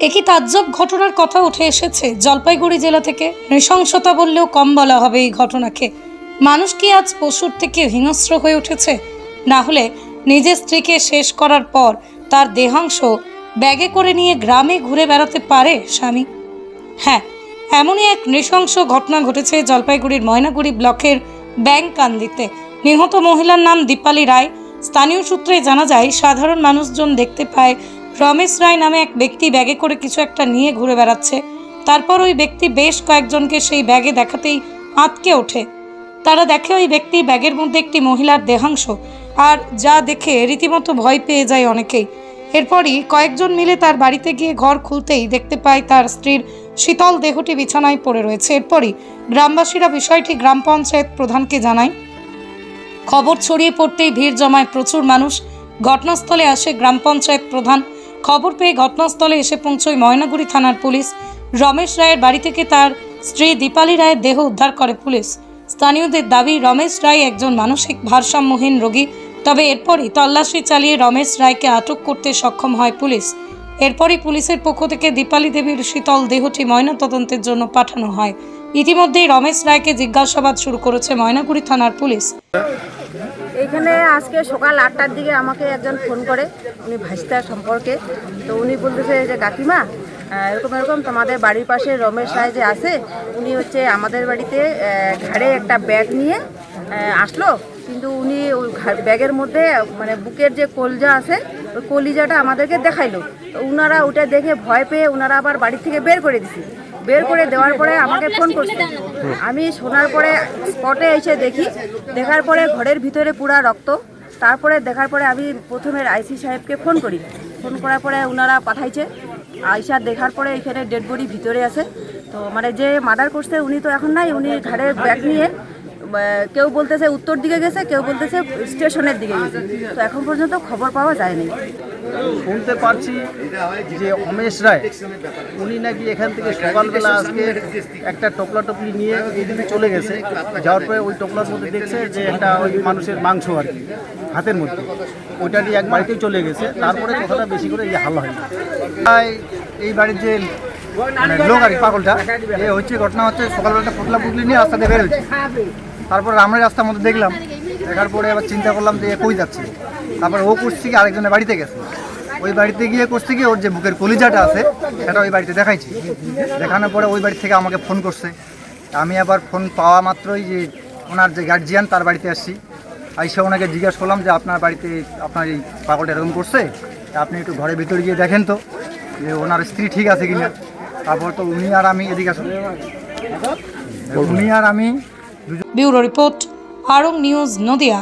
একই তাজ্জব ঘটনার কথা উঠে এসেছে জলপাইগুড়ি জেলা থেকে। নৃশংসতা বললেও কম বলা হবে এই ঘটনাকে। মানুষ কি আজ পশুর থেকে হিংস্র হয়ে উঠেছে? না হলে নিজের স্ত্রীকে শেষ করার পর তার দেহাংশ ব্যাগে করে নিয়ে গ্রামে ঘুরে বেড়াতে পারে স্বামী। হ্যাঁ এমনই এক নৃশংস ঘটনা ঘটেছে জলপাইগুড়ির ময়নাগুড়ি ব্লকের ব্যাংকান্দিতে। নিহত মহিলার নাম দীপালি রায়। স্থানীয় সূত্রে জানা যায়, সাধারণ মানুষজন দেখতে পায় রমেশ রায় নামে এক ব্যক্তি ব্যাগে করে কিছু একটা নিয়ে ঘুরে বেড়াচ্ছে। তারপর ওই ব্যক্তি বেশ কয়েকজনকে সেই ব্যাগে দেখাতেই আঁতকে ওঠে। তারা দেখে ওই ব্যক্তি ব্যাগের মধ্যে একটি মহিলার দেহাংশ, আর যা দেখে রীতিমতো ভয় পেয়ে যায় অনেকেই। এরপরই কয়েকজন মিলে তার বাড়িতে গিয়ে ঘর খুলতেই দেখতে পায় তার স্ত্রীর শীতল দেহটি বিছানায় পড়ে রয়েছে। এরপরই গ্রামবাসীরা বিষয়টি গ্রাম পঞ্চায়েত প্রধানকে জানায়। খবর ছড়িয়ে পড়তেই ভিড় জমায় প্রচুর মানুষ। ঘটনাস্থলে আসে গ্রাম পঞ্চায়েত প্রধান। খবর পেয়ে ঘটনাস্থলে এসে পৌঁছয় ময়নাগুড়ি থানার পুলিশ। রমেশ রায়ের বাড়ি থেকে তার স্ত্রী দীপালি রায়ের দেহ উদ্ধার করে পুলিশ। স্থানীয়দের দাবি, রমেশ রায় একজন মানসিক ভারসাম্যহীন রোগী, তবে এরপরই তল্লাশি চালিয়ে রমেশ রায়কে আটক করতে সক্ষম হয় পুলিশ। এরপরই পুলিশের পক্ষ থেকে দীপালি দেবীর শীতল দেহটি ময়নাতদন্তের জন্য পাঠানো হয়। ইতিমধ্যেই রমেশ রায়কে জিজ্ঞাসাবাদ শুরু করেছে ময়নাগুড়ি থানার পুলিশ। এইখানে আজকে সকাল আটটার দিকে আমাকে একজন ফোন করে, উনি ভাইস্তার সম্পর্কে। তো উনি বলতেছে যে, কাকিমা এরকম এরকম তোমাদের বাড়ির পাশে রমেশ রায় যে আছে, উনি হচ্ছে আমাদের বাড়িতে ঘাড়ে একটা ব্যাগ নিয়ে আসলো। কিন্তু উনি ওই ব্যাগের মধ্যে মানে বুকের যে কলজা আছে, ওই কলিজাটা আমাদেরকে দেখাইলো। তো উনারা ওটা দেখে ভয় পেয়ে উনারা আবার বাড়ি থেকে বের করে দিছে। বের করে দেওয়ার পরে আমাকে ফোন করছে। আমি শোনার পরে স্পটে এসে দেখি। দেখার পরে ঘরের ভিতরে পুরা রক্ত। তারপরে দেখার পরে আমি প্রথমে আইসি সাহেবকে ফোন করি। ফোন করার পরে ওনারা পাঠাইছে। আইসা দেখার পরে এখানে ডেড বডি ভিতরে আছে। তো মানে যে মার্ডার করছে উনি তো এখন নাই। উনি ঘাড়ে ব্যাগ নিয়ে কেউ বলতেছে উত্তর দিকে গেছে, কেউ বলতেছে স্টেশনের দিকে গেছে। তো এখন পর্যন্ত খবর পাওয়া যায়নি। শুনতে পারছি যে অমেশ রায়, উনি নাকি এখান থেকে সকালবেলা আজকে একটা টোপলা টপলি নিয়ে এদিকে চলে গেছে। যাওয়ার পরে ওই টোপলার মধ্যে দেখছে যে একটা ওই মানুষের মাংস আর কি, হাতের মধ্যে। ওইটা নিয়ে এক বাড়িতেই চলে গেছে। তারপরে কথাটা বেশি করে ইয়ে হাল্লা হয় তাই এই বাড়ির যে মানে লোক আর কি, পাগলটা? এ হচ্ছে ঘটনা হচ্ছে সকালবেলা একটা পুতলা পুতলি নিয়ে রাস্তাতে বেরোচ্ছে তারপর আমরা রাস্তার মধ্যে দেখলাম, দেখার পরে আবার চিন্তা করলাম যে এ কই যাচ্ছে। তারপর ও করছে কি, আরেকজনের বাড়িতে গেছে। ওই বাড়িতে গিয়ে করছে কি, ওর যে বুকের কলিজাটা আছে, সেটা ওই বাড়িতে দেখাইছি। দেখানোর পরে ওই বাড়ি থেকে আমাকে ফোন করছে। আমি আবার ফোন পাওয়া মাত্রই যে ওনার যে গার্জিয়ান তার বাড়িতে আসছি। আইসা ওনাকে জিজ্ঞাসা করলাম যে আপনার বাড়িতে আপনার এই পাগলটা এরকম করছে? আপনি একটু ঘরের ভিতরে গিয়ে দেখেন তো, যে ওনার স্ত্রী ঠিক আছে কিনা। তারপর তো উনি আর আমি এদিকে আসুন। উনি আর আমি bureau report, Arong news, Nadia.